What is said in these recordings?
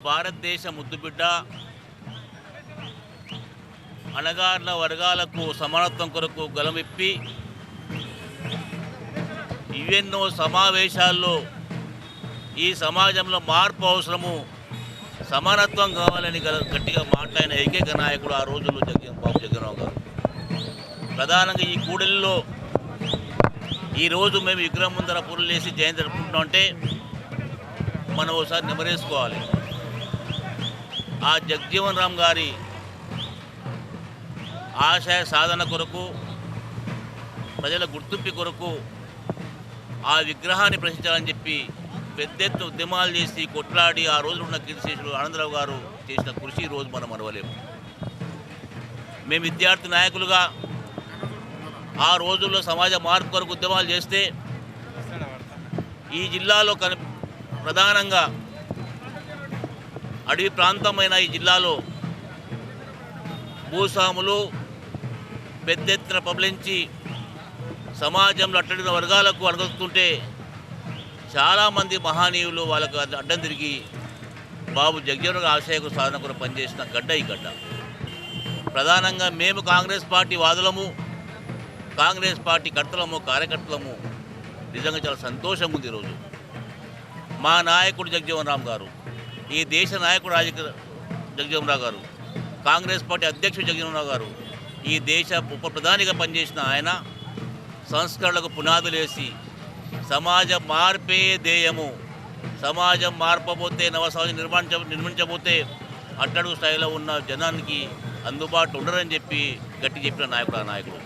భారతదేశ ముద్దుబిడ్డ అణగారిన వర్గాలకు సమానత్వం కొరకు గలమిప్పి ఎన్నో సమావేశాల్లో ఈ సమాజంలో మార్పు అవసరము సమానత్వం కావాలని గట్టిగా మాట్లాడిన ఏకైక నాయకుడు ఆ రోజుల్లో జగన్ బాబు జగన్రావు గారు. ప్రధానంగా ఈ కూడలిలో ఈరోజు మేము విగ్రహం ముందర పూలు వేసి జయంతి జరుపుకుంటున్నాం అంటే మనం ఒకసారి నెమరేసుకోవాలి. ఆ జగ్జీవన్ రామ్ గారి ఆశయ సాధన కొరకు ప్రజల గుర్తింపు కొరకు ఆ విగ్రహాన్ని ప్రశ్నించాలని చెప్పి పెద్ద ఎత్తున ఉద్యమాలు చేసి కొట్లాడి ఆ రోజు ఉన్న కీర్తిశేషులు ఆనందరావు గారు చేసిన కృషి ఈరోజు రోజు మనం మనవలేము మేము విద్యార్థి నాయకులుగా ఆ రోజుల్లో సమాజ మార్పు కొరకు ఉద్యమాలు చేస్తే ఈ జిల్లాలో కని ప్రధానంగా అడవి ప్రాంతమైన ఈ జిల్లాలో భూస్వాములు పెద్ద ఎత్తున పబలించి సమాజంలో అట్టడిన వర్గాలకు అడగొస్తుంటే చాలామంది మహానీయులు వాళ్ళకు అడ్డం తిరిగి బాబు జగ్జీవన్ ఆశయకు సాధన కూడా పనిచేసిన గడ్డ ఈ గడ్డ. ప్రధానంగా మేము కాంగ్రెస్ పార్టీ వాదులము కాంగ్రెస్ పార్టీ కర్తలము కార్యకర్తలము. నిజంగా చాలా సంతోషం ఉంది ఈరోజు. మా నాయకుడు జగజీవన్ రామ్ గారు. ఈ దేశ నాయకుడు రాజకీయ జగజీవన్ రావు గారు కాంగ్రెస్ పార్టీ అధ్యక్షుడు జగజీవన్ రావు గారు ఈ దేశ ఉప ప్రధానిగా పనిచేసిన ఆయన సంస్కరణలకు పునాదులేసి సమాజ మార్పే ధ్యేయము సమాజం మార్పబోతే నవ సమాజం నిర్మించ నిర్మించబోతే అట్టడుగు స్థాయిలో ఉన్న జనానికి అందుబాటులో ఉండరని చెప్పి గట్టి చెప్పిన నాయకుడు ఆ నాయకుడు.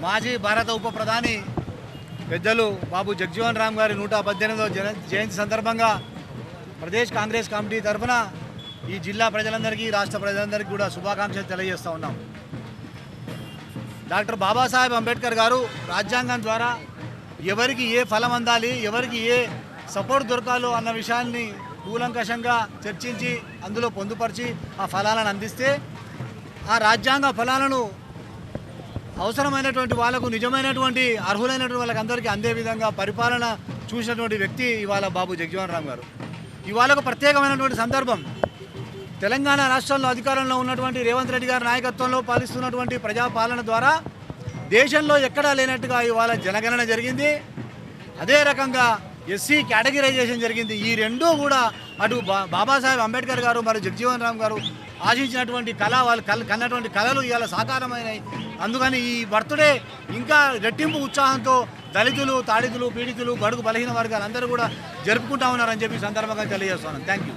మాజీ భారత ఉప ప్రధాని పెద్దలు బాబు జగ్జీవన్ రామ్ గారి నూట పద్దెనిమిదవ జన జయంతి సందర్భంగా ప్రదేశ్ కాంగ్రెస్ కమిటీ తరఫున ఈ జిల్లా ప్రజలందరికీ రాష్ట్ర ప్రజలందరికీ కూడా శుభాకాంక్షలు తెలియజేస్తూ ఉన్నాం. డాక్టర్ బాబాసాహెబ్ అంబేద్కర్ గారు రాజ్యాంగం ద్వారా ఎవరికి ఏ ఫలం అందాలి ఎవరికి ఏ సపోర్ట్ దొరకాలో అన్న విషయాన్ని కూలంకషంగా చర్చించి అందులో పొందుపరిచి ఆ ఫలాలను అందిస్తే ఆ రాజ్యాంగ ఫలాలను అవసరమైనటువంటి వాళ్ళకు నిజమైనటువంటి అర్హులైనటువంటి వాళ్ళకి అందరికీ అందే విధంగా పరిపాలన చూసినటువంటి వ్యక్తి ఇవాళ బాబు జగ్జీవన్ రామ్ గారు. ఇవాళ ఒక ప్రత్యేకమైనటువంటి సందర్భం. తెలంగాణ రాష్ట్రంలో అధికారంలో ఉన్నటువంటి రేవంత్ రెడ్డి గారి నాయకత్వంలో పాలిస్తున్నటువంటి ప్రజాపాలన ద్వారా దేశంలో ఎక్కడా లేనట్టుగా ఇవాళ జనగణన జరిగింది. అదే రకంగా ఎస్సీ కేటగిరైజేషన్ జరిగింది. ఈ రెండూ కూడా అటు బాబాసాహెబ్ అంబేద్కర్ గారు మరియు జగజీవన్ రామ్ గారు ఆశించినటువంటి కళ వాళ్ళు కల్ కన్నటువంటి కళలు ఇవాళ సాకారమైనవి అందుకని ఈ బర్త్డే ఇంకా రెట్టింపు ఉత్సాహంతో దళితులు తాడితులు పీడితులు గడుగు బలహీన వర్గాలు అందరూ కూడా జరుపుకుంటా ఉన్నారని చెప్పి సందర్భంగా తెలియజేస్తున్నాను. Thank you